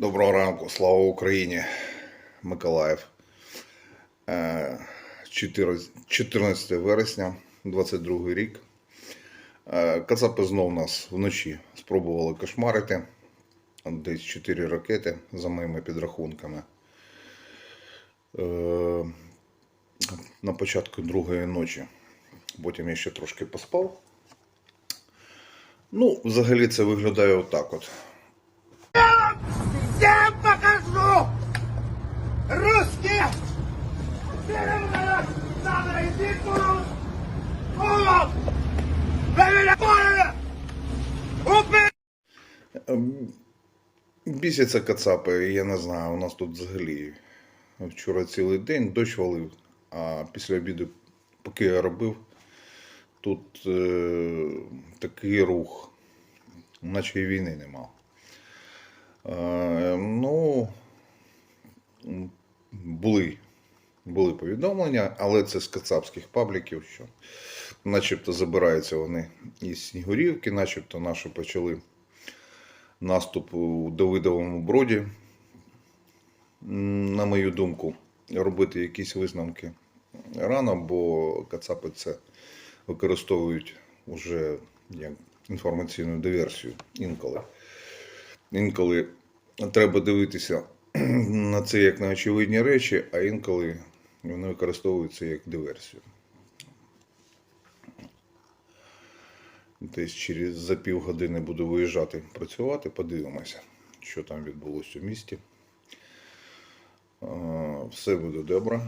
Доброго ранку, слава Україні, Миколаїв. Е, 14 14 вересня, 22 рік. Е, Кацапи знов нас вночі спробували кошмарити. Десь 4 ракети за моїми підрахунками. Е, На початку другої ночі. Потім я ще трошки поспав. Ну, взагалі це виглядає отак от. Вы меня поняли? Убей! Ем, Бісяться кацапи, я не знаю, у нас тут взагалі вчора цілий день дощ валив, а після обіду, поки я робив, тут е, такий рух, наче і війни нема. Е, ну, були, були повідомлення, але це з кацапських пабліків, що начебто забираються вони із Снігурівки, начебто наші почали наступ у Давидовому броді. На мою думку, робити якісь висновки рано, бо Кацапи це використовують уже як інформаційну диверсію інколи. Інколи треба дивитися на це як на очевидні речі, а інколи вони використовуються як диверсію. Десь через за півгодини буду виїжджати працювати, подивимося, що там відбулося у місті. Все буде добре.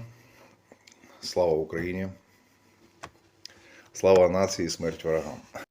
Слава Україні! Слава нації, смерть ворогам!